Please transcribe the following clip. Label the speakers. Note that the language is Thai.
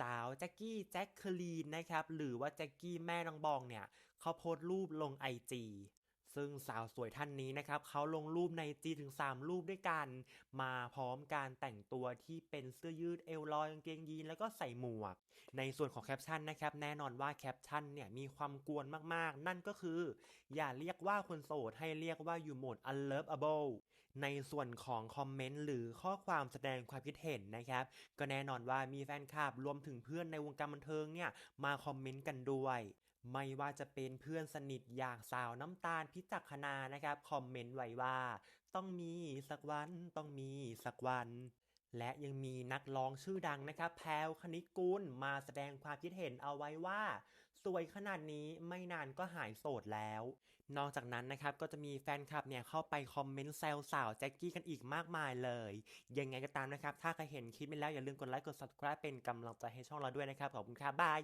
Speaker 1: สาวแจ็กกี้แจ็คเคอรีนนะครับ หรือว่าแจ็กกี้แม่น้องบองเนี่ยเขาโพสต์รูปลงไอจีซึ่งสาวสวยท่านนี้นะครับเขาลงรูปในจีถึง 3 รูปด้วยกัน มาพร้อมการแต่งตัวที่เป็นเสื้อยืดเอวลอยกางเกงยีนแล้วก็ใส่หมวก ในส่วนของแคปชั่นนะครับ แน่นอนว่าแคปชั่นเนี่ยมีความกวนมากๆ นั่นก็คือ อย่าเรียกว่าคนโสดให้เรียกว่าอยู่โหมด unlovable ในส่วนของคอมเมนต์หรือข้อความแสดงความคิดเห็นนะครับ ก็แน่นอนว่ามีแฟนคลับรวมถึงเพื่อนในวงการบันเทิงเนี่ยมาคอมเมนต์กันด้วยไม่ว่าจะเป็นเพื่อนสนิทอย่างสาวน้ำตาลพิจักขณานะครับ คอมเมนต์ไว้ว่า ต้องมีสักวันต้องมีสักวัน และยังมีนักร้องชื่อดังนะครับ แพรวคณิกุลมาแสดงความคิดเห็นเอาไว้ว่า สวยขนาดนี้ไม่นานก็หายโสดแล้ว นอกจากนั้นนะครับก็จะมีแฟนคลับเนี่ยเข้าไปคอมเมนต์แซวสาวแจ็คกี้กันอีกมากมายเลย ยังไงก็ตามนะครับ ถ้าใครเห็นคลิปนี้แล้วอย่าลืมกดไลค์กด subscribe เป็นกำลังใจให้ช่องเราด้วยนะครับ ขอบคุณครับบาย